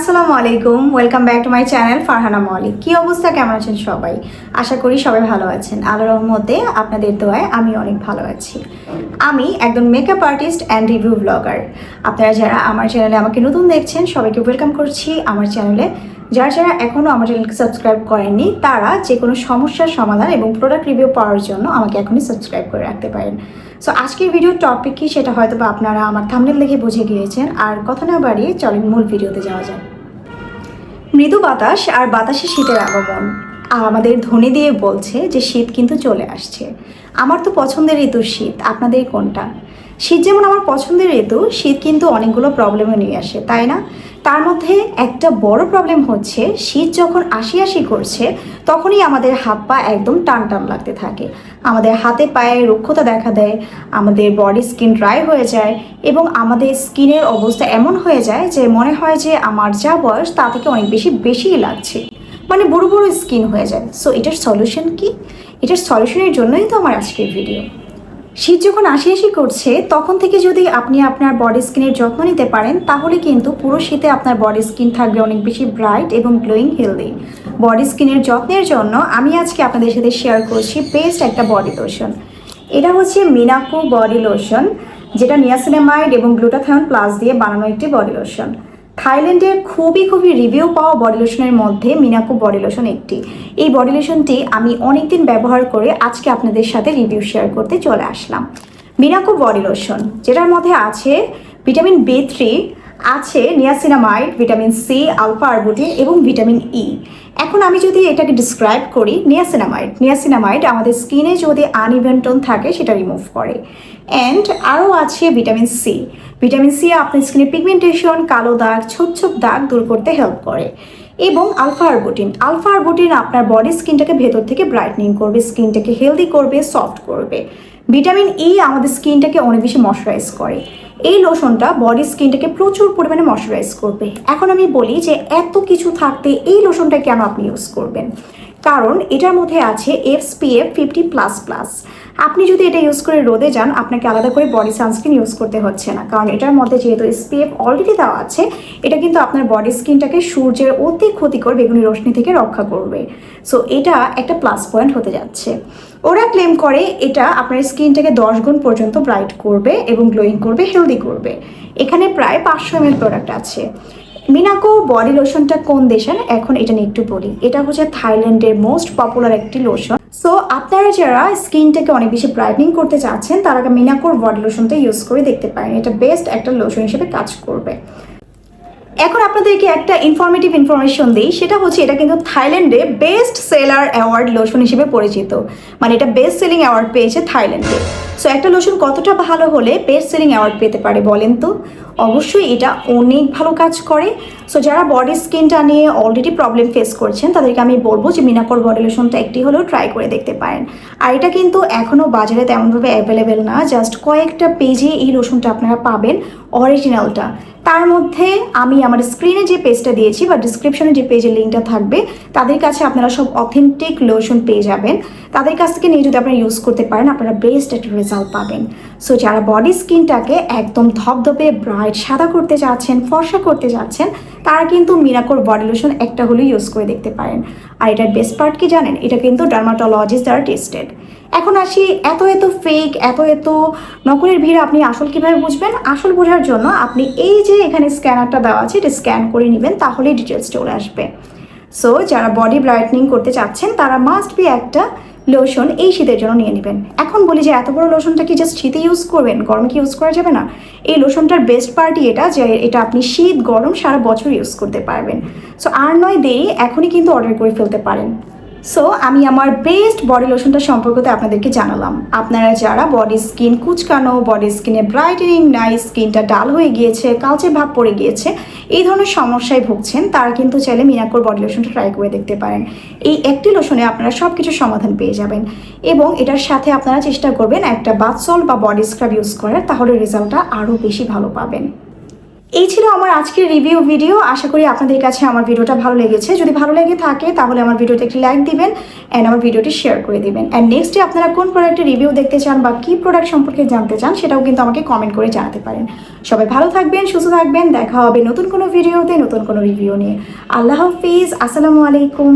আসসালামু আলাইকুম। Welcome back to my channel Farhana Mallik কি অবস্থা? কেমন আছেন সবাই? আশা করি সবাই ভালো আছেন। আল্লাহ রহমতে আপনাদের দোয়ায় আমি অনেক ভালো আছি। আমি একজন makeup artist and review blogger আপনারা যারা আমার চ্যানেলে আমাকে নতুন দেখছেন, সবাইকে ওয়েলকাম করছি আমার চ্যানেলে যারা যারা এখনও আমার চ্যানেলকে সাবস্ক্রাইব করেননি, তারা যে কোনো সমস্যার সমাধান এবং প্রোডাক্ট রিভিউ পাওয়ার জন্য আমাকে এখনই সাবস্ক্রাইব করে রাখতে পারেন। সো আজকের ভিডিওর টপিক কি সেটা হয়তো বা আপনারা আমার থামনেল দেখে বুঝে গিয়েছেন। আর কথা না বাড়িয়ে চলেন মূল ভিডিওতে যাওয়া যাক। মৃদু বাতাস আর বাতাসে শীতের আগমন। আমাদের ধ্বনি দিয়ে বলছে যে শীত কিন্তু চলে আসছে। আমার তো পছন্দের ঋতু শীত, আপনাদের কোনটা? শীত যেমন আমার পছন্দের ঋতু, শীত কিন্তু অনেকগুলো প্রবলেমও নিয়ে আসে, তাই না? তার মধ্যে একটা বড় প্রবলেম হচ্ছে, শীত যখন আসি আসি করছে, তখনই আমাদের হাত পা একদম টান টান লাগতে থাকে। আমাদের হাতে পায়ে রুক্ষতা দেখা দেয়, আমাদের বডি স্কিন ড্রাই হয়ে যায় এবং আমাদের স্কিনের অবস্থা এমন হয়ে যায় যে মনে হয় যে আমার যা বয়স তা থেকে অনেক বেশি বেশিই লাগছে। মানে বড় বড় স্কিন হয়ে যায় সো এটার সলিউশন কি? এটার সলিউশনের জন্যই তো আমার আজকের ভিডিও শীত যখন আসি আসি করছে, তখন থেকে যদি আপনি আপনার বডি স্কিনের যত্ন নিতে পারেন, তাহলে কিন্তু পুরো শীতে আপনার বডি স্কিন থাকবে অনেক বেশি ব্রাইট এবং গ্লোয়িং হেলদি বডি স্কিনের যত্নের জন্য আমি আজকে আপনাদের সাথে শেয়ার করছি বেস্ট একটা বডি লোশন এটা হচ্ছে মিনাকো বডি লোশন যেটা নিয়াসিনামাইড এবং গ্লুটাথায়ন প্লাস দিয়ে বানানো একটি বডি লোশন থাইল্যান্ডের খুবই খুবই রিভিউ পাওয়া বডি লোশনের মধ্যে মিনাকো বডি লোশন একটি। এই বডি লোশনটি আমি অনেকদিন ব্যবহার করে আজকে আপনাদের সাথে রিভিউ শেয়ার করতে চলে আসলাম। মিনাকো বডি লোশন যেটার মধ্যে আছে ভিটামিন বি থ্রি আছে niacinamide vitamin C alpha arbutin এবং ভিটামিন ই এখন আমি যদি এটাকে ডিসক্রাইব করি নিয়াসিনামাইড নিয়াসিনামাইড আমাদের স্কিনে যদি আনইভেন টোন থাকে, সেটা রিমুভ করে। অ্যান্ড আরও আছে ভিটামিন সি ভিটামিন সি আপনার স্কিনে পিগমেন্টেশন কালো দাগ, ছোপ ছোপ দাগ দূর করতে হেল্প করে। এবং আলফা আরবুটিন আলফা আরবুটিন আপনার বডি স্কিনটাকে ভেতর থেকে ব্রাইটনিং করবে স্কিনটাকে হেলদি করবে সফট করবে। ভিটামিন ই আমাদের স্কিনটাকে অনেক বেশি ময়শ্চারাইজ করে। এই লোশনটা বডি স্কিনটাকে প্রচুর পরিমাণে ময়শ্চারাইজ করবে। এখন আমি বলি যে এত কিছু থাকতে এই লোশনটা কেন আপনি ইউজ করবেন? কারণ এটার মধ্যে আছে F SPF fifty plus plus আপনি যদি এটা ইউজ করে রোদে যান, আপনাকে আলাদা করে বডি সানস্ক্রিন ইউজ করতে হচ্ছে না। কারণ এটার মধ্যে যেহেতু এসপিএফ অলরেডি দেওয়া আছে, এটা কিন্তু আপনার বডি স্কিনটাকে সূর্যের অতি ক্ষতিকর বেগুনি রশ্মি থেকে রক্ষা করবে। সো এটা একটা প্লাস পয়েন্ট হতে যাচ্ছে। ওরা ক্লেম করে এটা আপনার স্কিনটাকে দশ গুণ পর্যন্ত ব্রাইট করবে এবং গ্লোয়িং করবে হেলদি করবে। এখানে প্রায় পাঁচশো এমএল প্রোডাক্ট আছে। মিনাকো বডি লোশনটা কোন দেশের? এখন এটা নিয়ে একটু বলি। এটা হচ্ছে থাইল্যান্ডের মোস্ট পপুলার একটি লোশন সো আপনারা যারা স্কিনটাকে অনেক বেশি ব্রাইটনিং করতে চাচ্ছেন, তারা মিনাকোর বডি লোশনটা ইউজ করে দেখতে পারেন। এটা বেস্ট একটা লোশন হিসেবে কাজ করবে। এখন আপনাদেরকে একটা ইনফরমেটিভ ইনফরমেশন দিই। সেটা হচ্ছে এটা কিন্তু থাইল্যান্ডে বেস্ট সেলার অ্যাওয়ার্ড লোশন হিসেবে পরিচিত। মানে এটা বেস্ট সেলিং অ্যাওয়ার্ড পেয়েছে থাইল্যান্ডে। সো একটা লোশন কতটা ভালো হলে বেস্ট সেলিং অ্যাওয়ার্ড পেতে পারে বলেন তো? অবশ্যই এটা অনেক ভালো কাজ করে। সো যারা বডি স্কিনটা নিয়ে অলরেডি প্রবলেম ফেস করছেন, তাদেরকে আমি বলব যে মিনাকর বডি লোশনটা একটি হলেও ট্রাই করে দেখতে পারেন। আর এটা কিন্তু এখনও বাজারে তেমনভাবে অ্যাভেলেবেল না জাস্ট কয়েকটা পেজে এই লোশনটা আপনারা পাবেন অরিজিনালটা তার মধ্যে আমি আমার স্ক্রিনে যে পেজটা দিয়েছি বা ডিসক্রিপশনে যে পেজের লিঙ্কটা থাকবে, তাদের কাছে আপনারা সব অথেন্টিক লোশন পেয়ে যাবেন। তাদের কাছ থেকে নিয়ে যদি আপনারা ইউজ করতে পারেন, আপনারা বেস্ট একটা রেজাল্ট পাবেন। সো যারা বডি স্কিনটাকে একদম ধপধপে ব্রাইট সাদা করতে চাচ্ছেন ফর্সা করতে চাচ্ছেন তারা কিন্তু মিরাকোর বডি লোশন একটা হলেও ইউজ করে দেখতে পারেন। আর এটার বেস্ট পার্ট কি জানেন? এটা কিন্তু ডার্মাটোলজিস্ট দ্বারা টেস্টেড এখন আসি, এত এত ফেক এত এত নকলের ভিড় আপনি আসল কীভাবে বুঝবেন? আসল বোঝার জন্য আপনি এই যে এখানে স্ক্যানারটা দেওয়া আছে, এটা স্ক্যান করে নেবেন, তাহলেই ডিটেলস চলে আসবে। সো যারা বডি ব্রাইটনিং করতে চাচ্ছেন, তারা মাস্ট বি একটা লোশন এই শীতের জন্য নিয়ে নেবেন। এখন বলি যে, এত বড় লোশনটা কি জাস্ট শীতে ইউজ করবেন? গরম কি ইউজ করা যাবে না? এই লোশনটার বেস্ট পার্টি এটা যে, এটা আপনি শীত, গরম সারা বছর ইউজ করতে পারবেন। সো আর নয় দেরি, এখনই কিন্তু অর্ডার করে ফেলতে পারেন। সো আমি আমার বেস্ট বডি লোশনটা সম্পর্কে আপনাদেরকে জানালাম। আপনারা যারা বডি স্কিন কুচকানো বডি স্কিনে ব্রাইটেনিং নাই স্কিনটা ডাল হয়ে গিয়েছে, কালচে ভাব পড়ে গিয়েছে, এই ধরনের সমস্যায় ভুগছেন, তারা কিন্তু চাইলে মিনাকোর বডি লোশনটা ট্রাই করে দেখতে পারেন। এই একটি লোশনে আপনারা সব কিছু সমাধান পেয়ে যাবেন। এবং এটার সাথে আপনারা চেষ্টা করবেন একটা বাথ সল বা বডি স্ক্রাব ইউজ করার, তাহলে রেজাল্টটা আরও বেশি ভালো পাবেন। এই ছিল আমার আজকের রিভিউ ভিডিও আশা করি আপনাদের কাছে আমার ভিডিওটা ভালো লেগেছে। যদি ভালো লেগে থাকে, তাহলে আমার ভিডিওতে একটি লাইক দিবেন অ্যান্ড আমার ভিডিওটি শেয়ার করে দিবেন। অ্যান্ড নেক্সটে আপনারা কোন প্রোডাক্টের রিভিউ দেখতে চান বা কী প্রোডাক্ট সম্পর্কে জানতে চান, সেটাও কিন্তু আমাকে কমেন্ট করে জানাতে পারেন। সবাই ভালো থাকবেন, সুস্থ থাকবেন। দেখা হবে নতুন কোনো ভিডিওতে নতুন কোনো রিভিউ নিয়ে। আল্লাহ হাফিজ। আসসালামু আলাইকুম।